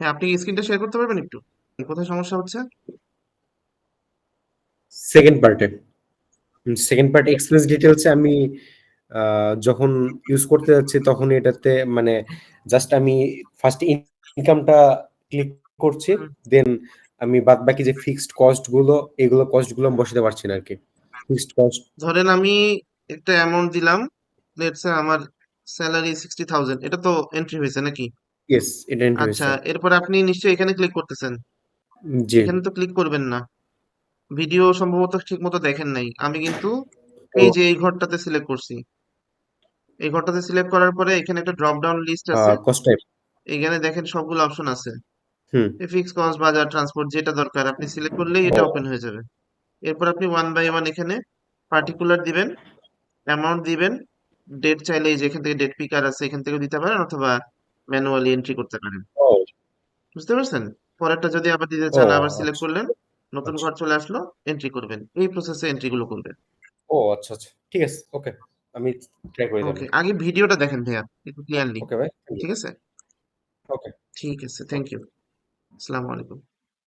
হ্যাঁ আপনি স্ক্রিনটা শেয়ার করতে পারবেন একটু? কোথায় সমস্যা হচ্ছে? সেকেন্ড পার্টে সেকেন্ড পার্ট এক্সপ্রেস ডিটেলসে আমি যখন ইউজ করতে যাচ্ছি তখন এটাতে মানে জাস্ট আমি ফার্স্ট ইনকামটা ক্লিক করছি দেন আমি বাদ বাকি যে ফিক্সড কস্টগুলো এগুলো কস্টগুলো বসাতে পারছি না আর কি ফিক্সড কস্ট ধরেন আমি একটা অ্যামাউন্ট দিলাম লেটস আমার স্যালারি সিক্সটি থাউজেন্ড এটা তো এন্ট্রি হয়েছে নাকি? ইয়েস এটা এন্ট্রি আচ্ছা এরপর আপনি নিশ্চয়ই এখানে ক্লিক করতেছেন। জি। এখানে তো ক্লিক করবেন না। ভিডিও সম্ভবত ঠিক মতো দেখেন নাই। আমি কিন্তু এই যে এই ঘরটাতে সিলেক্ট করছি। এই ঘরটাতে সিলেক্ট করার পরে এখানে একটা ড্রপ ডাউন লিস্ট আছে। কস্ট টাইপ এখানে দেখেন সবগুলো অপশন আছে। হুম। ফিক্স কস্ট বাজার ট্রান্সপোর্ট যেটা দরকার আপনি সিলেক্ট করলেই এটা ওপেন হয়ে যাবে। এরপর আপনি ওয়ান বাই ওয়ান এখানে পার্টিকুলার দিবেন অ্যামাউন্ট দিবেন ডেট চাইলে এই যে এখান থেকে ডেট পিকার আছে এখান থেকে দিতে পারেন অথবা ম্যানুয়ালি এন্ট্রি করতে পারেন। বুঝতে পারছেন? পরেরটা যদি আবার দিতে চান আবার সিলেক্ট আচ্ছা। করলেন নতুন আচ্ছা। ঘর চলে আসলো এন্ট্রি করবেন। এই প্রসেসে এন্ট্রি গুলো করবেন। ও আচ্ছা আচ্ছা। ঠিক আছে ওকে আমি ট্রাই করে ওকে আগে ভিডিওটা দেখেন ভাইয়া একটু ক্লিয়ারলি ওকে ভাই ঠিক আছে? ওকে ঠিক আছে থ্যাংক ইউ আসসালামু আলাইকুম।